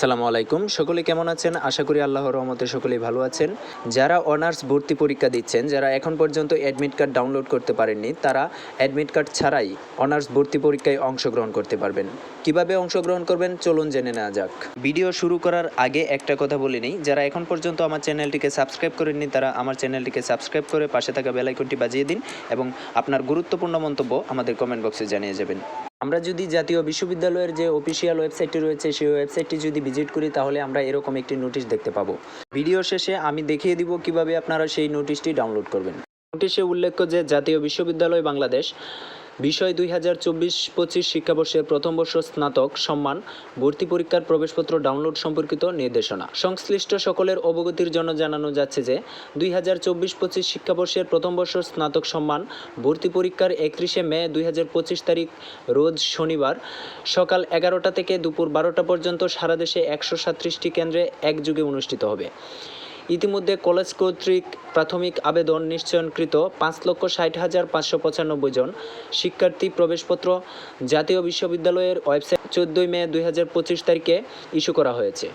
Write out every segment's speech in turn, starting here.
সালামু আলাইকুম। সকলে কেমন আছেন? আশা করি আল্লাহর রহমতে সকলেই ভালো আছেন। যারা অনার্স ভর্তি পরীক্ষা দিচ্ছেন, যারা এখন পর্যন্ত অ্যাডমিট কার্ড ডাউনলোড করতে পারেননি, তারা অ্যাডমিট কার্ড ছাড়াই অনার্স ভর্তি পরীক্ষায় অংশগ্রহণ করতে পারবেন। কীভাবে অংশগ্রহণ করবেন? চলুন জেনে নেওয়া যাক। ভিডিও শুরু করার আগে একটা কথা বলে নিই। যারা এখন পর্যন্ত আমার চ্যানেলটিকে সাবস্ক্রাইব করেননি, তারা আমার চ্যানেলটিকে সাবস্ক্রাইব করে পাশে থাকা বেলাইকনটি বাজিয়ে দিন এবং আপনার গুরুত্বপূর্ণ মন্তব্য আমাদের কমেন্ট বক্সে জানিয়ে যাবেন। আমরা যদি জাতীয় বিশ্ববিদ্যালয়ের যে অফিসিয়াল ওয়েবসাইটটি রয়েছে, সেই ওয়েবসাইটটি যদি ভিজিট করি, তাহলে আমরা এরকম একটি নোটিশ দেখতে পাবো। ভিডিও শেষে আমি দেখিয়ে দিব কীভাবে আপনারা সেই নোটিশটি ডাউনলোড করবেন। নোটিশে উল্লেখ্য যে, জাতীয় বিশ্ববিদ্যালয় বাংলাদেশ বিষয় দুই হাজার চব্বিশ পঁচিশ শিক্ষাবর্ষের প্রথম বর্ষ স্নাতক সম্মান, ভর্তি পরীক্ষার প্রবেশপত্র ডাউনলোড সম্পর্কিত নির্দেশনা। সংশ্লিষ্ট সকলের অবগতির জন্য জানানো যাচ্ছে যে, দুই হাজার চব্বিশ পঁচিশ শিক্ষাবর্ষের প্রথম বর্ষ স্নাতক সম্মান, ভর্তি পরীক্ষার একত্রিশে মে দুই হাজার পঁচিশ তারিখ, রোজ শনিবার সকাল এগারোটা থেকে দুপুর বারোটা পর্যন্ত সারা দেশে একশো সাতত্রিশটি কেন্দ্রে একযোগে অনুষ্ঠিত হবে। ইতিমধ্যে কলেজ কর্তৃক প্রাথমিক আবেদন নিশ্চয়নকৃত পাঁচ লক্ষ ষাট হাজার পাঁচশো পঁচানব্বই জন শিক্ষার্থী প্রবেশপত্র জাতীয় বিশ্ববিদ্যালয়ের ওয়েবসাইট চোদ্দোই মে দুই হাজার পঁচিশ তারিখে ইস্যু করা হয়েছে,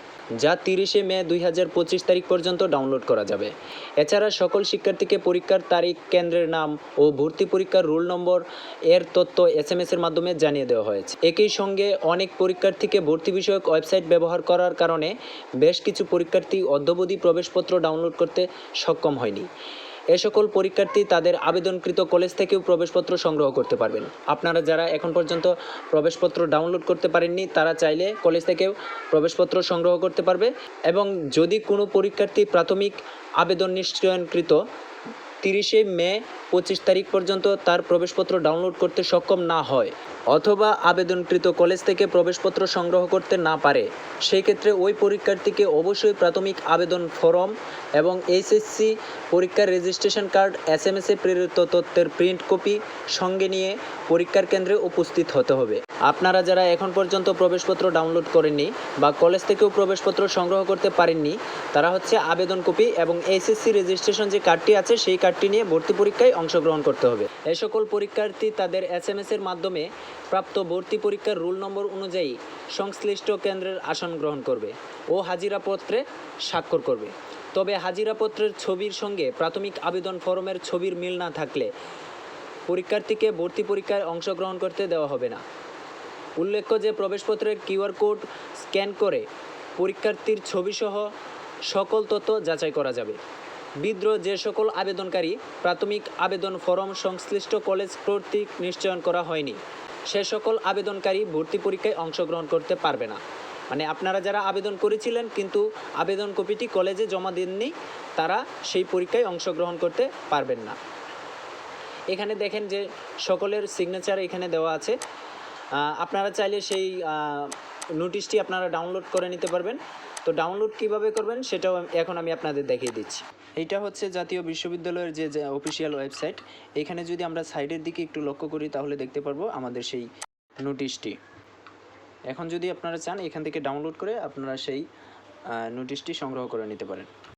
যা তিরিশে মে দুই হাজার পঁচিশ তারিখ পর্যন্ত ডাউনলোড করা যাবে। এছাড়া সকল শিক্ষার্থীকে পরীক্ষার তারিখ, কেন্দ্রের নাম ও ভর্তি পরীক্ষার রোল নম্বর, এর তথ্য এস এম এর মাধ্যমে জানিয়ে দেওয়া হয়েছে। একই সঙ্গে অনেক পরীক্ষার্থীকে ভর্তি বিষয়ক ওয়েবসাইট ব্যবহার করার কারণে বেশ কিছু পরীক্ষার্থী অদ্যবধি প্রবেশপত্র ডাউনলোড করতে সক্ষম হয়নি। এ সকল পরীক্ষার্থী তাদের আবেদনকৃত কলেজ থেকেও প্রবেশপত্র সংগ্রহ করতে পারবেন। আপনারা যারা এখন পর্যন্ত প্রবেশপত্র ডাউনলোড করতে পারেননি, তারা চাইলে কলেজ থেকেও প্রবেশপত্র সংগ্রহ করতে পারবে এবং যদি কোনো পরীক্ষার্থী প্রাথমিক আবেদন নিশ্চয়নকৃত তিরিশে মে পঁচিশ তারিখ পর্যন্ত তার প্রবেশপত্র ডাউনলোড করতে সক্ষম না হয় অথবা আবেদনকৃত কলেজ থেকে প্রবেশপত্র সংগ্রহ করতে না পারে। সেই ক্ষেত্রে ওই পরীক্ষার্থীকে অবশ্যই প্রাথমিক আবেদন ফরম এবং এইচএসসি পরীক্ষার রেজিস্ট্রেশন কার্ড এস এম এসে প্রেরিত তথ্যের প্রিন্ট কপি সঙ্গে নিয়ে পরীক্ষার কেন্দ্রে উপস্থিত হতে হবে। আপনারা যারা এখন পর্যন্ত প্রবেশপত্র ডাউনলোড করেননি বা কলেজ থেকেও প্রবেশপত্র সংগ্রহ করতে পারেননি, তারা হচ্ছে আবেদন কপি এবং এইচএসসি রেজিস্ট্রেশন যে কার্ডটি আছে, সেই কার্ডটি নিয়ে ভর্তি পরীক্ষায় অংশগ্রহণ করতে হবে। এ সকল পরীক্ষার্থী তাদের এস এম এর মাধ্যমে প্রাপ্ত ভর্তি পরীক্ষার রুল নম্বর অনুযায়ী সংশ্লিষ্ট কেন্দ্রের আসন গ্রহণ করবে ও হাজিরাপত্রে স্বাক্ষর করবে। তবে হাজিরাপত্রের ছবির সঙ্গে প্রাথমিক আবেদন ফরমের ছবির মিল না থাকলে পরীক্ষার্থীকে ভর্তি পরীক্ষায় অংশগ্রহণ করতে দেওয়া হবে না। উল্লেখ্য যে প্রবেশপত্রের কিউআর কোড স্ক্যান করে পরীক্ষার্থীর ছবিসহ সকল তথ্য যাচাই করা যাবে। বিদ্র যে সকল আবেদনকারী প্রাথমিক আবেদন ফরম সংশ্লিষ্ট কলেজ কর্তৃক নিশ্চয়ন করা হয়নি, সে সকল আবেদনকারী ভর্তি পরীক্ষায় অংশগ্রহণ করতে পারবে না। মানে আপনারা যারা আবেদন করেছিলেন কিন্তু আবেদন কপিটি কলেজে জমা দেননি, তারা সেই পরীক্ষায় অংশগ্রহণ করতে পারবেন না। এখানে দেখেন যে সকলের সিগনেচার এখানে দেওয়া আছে। আপনারা চাইলে সেই নোটিশটি আপনারা ডাউনলোড করে নিতে পারবেন। তো ডাউনলোড কীভাবে করবেন সেটাও এখন আমি আপনাদের দেখিয়ে দিচ্ছি। এইটা হচ্ছে জাতীয় বিশ্ববিদ্যালয়ের যে অফিসিয়াল ওয়েবসাইট এখানে যদি আমরা সাইডের দিকে একটু লক্ষ্য করি তাহলে দেখতে পারব আমাদের সেই নোটিশটি। এখন যদি আপনারা চান এখান থেকে ডাউনলোড করে আপনারা সেই নোটিশটি সংগ্রহ করে নিতে পারেন।